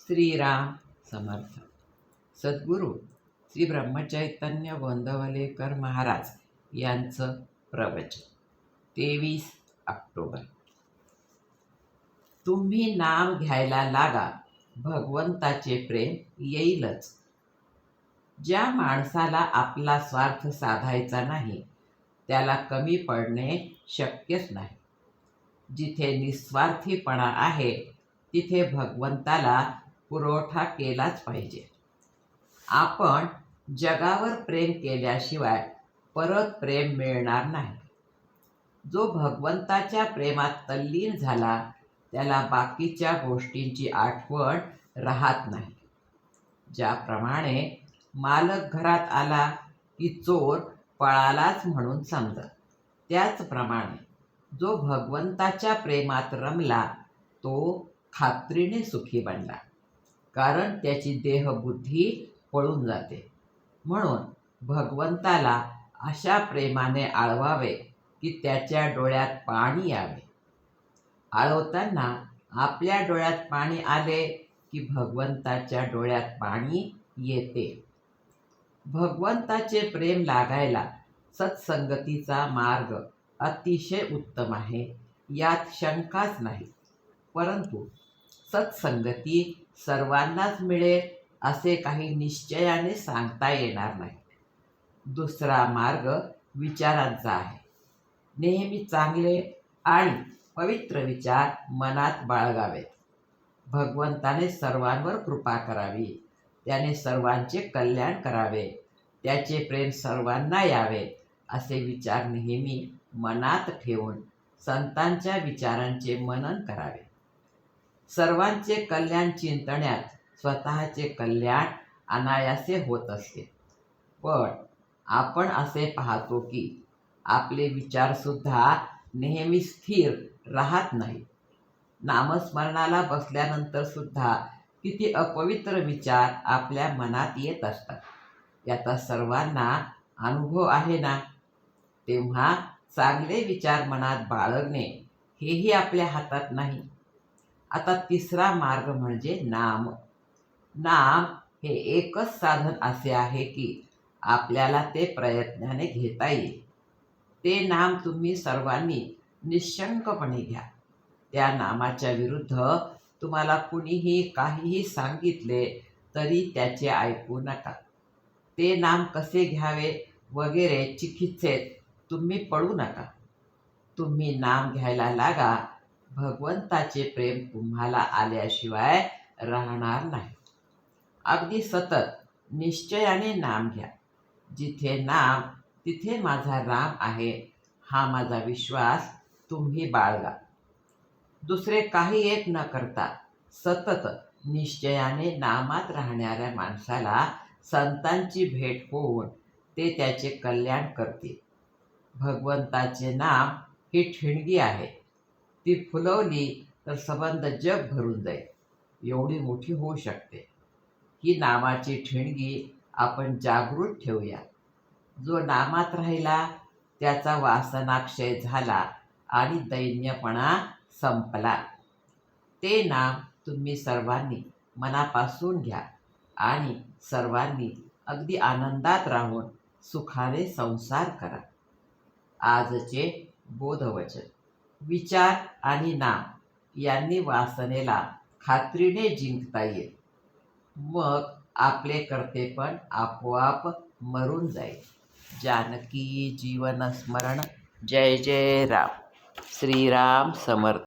श्रीराम समर्थ। सद्गुरू श्री ब्रह्मचैतन्य गोंदवलेकर महाराज यांचं प्रवचन तेवीस ऑक्टोबर. तुम्ही नाम घ्यायला लागा भगवंताचे प्रेम येईलच. ज्या माणसाला आपला स्वार्थ साधायचा नाही त्याला कमी पडणे शक्यच नाही. जिथे निस्वार्थीपणा आहे तिथे भगवंताला पुरवठा केलाच पाहिजे. आपण जगावर प्रेम केल्याशिवाय परत प्रेम मिळणार नाही. जो भगवंताच्या प्रेमात तल्लीन झाला त्याला बाकीच्या गोष्टींची आठवण राहत नाही. ज्याप्रमाणे मालक घरात आला की चोर पळालाच म्हणून समजत. त्याचप्रमाणे जो भगवंताच्या प्रेमात रमला तो खात्रीने सुखी बनला. कारण त्याची देहबुद्धी पळून जाते. म्हणून भगवंताला अशा प्रेमाने आळवावे की त्याच्या डोळ्यात पाणी यावे. आळवताना आपल्या डोळ्यात पाणी आले की भगवंताच्या डोळ्यात पाणी येते. भगवंताचे प्रेम लागायला सत्संगतीचा मार्ग अतिशय उत्तम आहे यात शंकाच नाही. परंतु सत्संगती सर्वांनाच मिळेल असे काही निश्चयाने सांगता येणार नाही. दुसरा मार्ग विचारांचा आहे. नेहमी चांगले आणि पवित्र विचार मनात बाळगावेत. भगवंताने सर्वांवर कृपा करावी. त्याने सर्वांचे कल्याण करावे. त्याचे प्रेम सर्वांना यावे असे विचार नेहमी मनात ठेवून संतांच्या विचारांचे मनन करावे. सर्वांचे कल्याण चिंतण्यात स्वतःचे कल्याण अनायासे होत असते. पण आपण असे पाहतो की आपले विचारसुद्धा नेहमी स्थिर राहत नाही नामस्मरणाला बसल्यानंतर सुद्धा किती अपवित्र विचार आपल्या मनात येत असतात. याचा सर्वांना अनुभव आहे ना? तेव्हा चांगले विचार मनात बाळगणे हेही आपल्या हातात नाही. आता तिसरा मार्ग म्हणजे नाम. नाम हे एकच साधन असे आहे की आपल्याला ते प्रयत्नाने घेता येईल. ते नाम तुम्ही सर्वांनी निशंकपणे घ्या. त्या नामाच्या विरुद्ध तुम्हाला कुणीही काहीही सांगितले तरी त्याचे ऐकू नका. ते नाम कसे घ्यावे वगैरे चिकित्सेत तुम्ही पडू नका. तुम्ही नाम घ्यायला लागा भगवंताचे प्रेम तुम्हाला आल्याशिवाय राहणार नाही. अगदी सतत निश्चयाने नाम घ्या. जिथे नाम तिथे माझा राम आहे हा माझा विश्वास तुम्ही बाळगा. दुसरे काही एक न करता सतत निश्चयाने नामात राहणाऱ्या माणसाला संतांची भेट होऊन ते त्याचे कल्याण करतील. भगवंताचे नाम ही ठिणगी आहे. ती फुलवली तर संबंध जग भरून जाईल. एवढी मोठी होऊ शकते. ही नामाची ठिणगी आपण जागृत ठेवूया. जो नामात राहिला त्याचा वासनाक्षय झाला आणि दैन्यपणा संपला. ते नाम तुम्ही सर्वांनी मनापासून घ्या आणि सर्वांनी अगदी आनंदात राहून सुखाने संसार करा. आजचे बोधवचन. विचार आणि नाम यांनी वासनेला खात्रीने जिंकता येईल. मग आपले कर्तेपण आपोआप मरून जाईल. जानकी जीवन स्मरण. जय जय राम. श्रीराम समर्थ.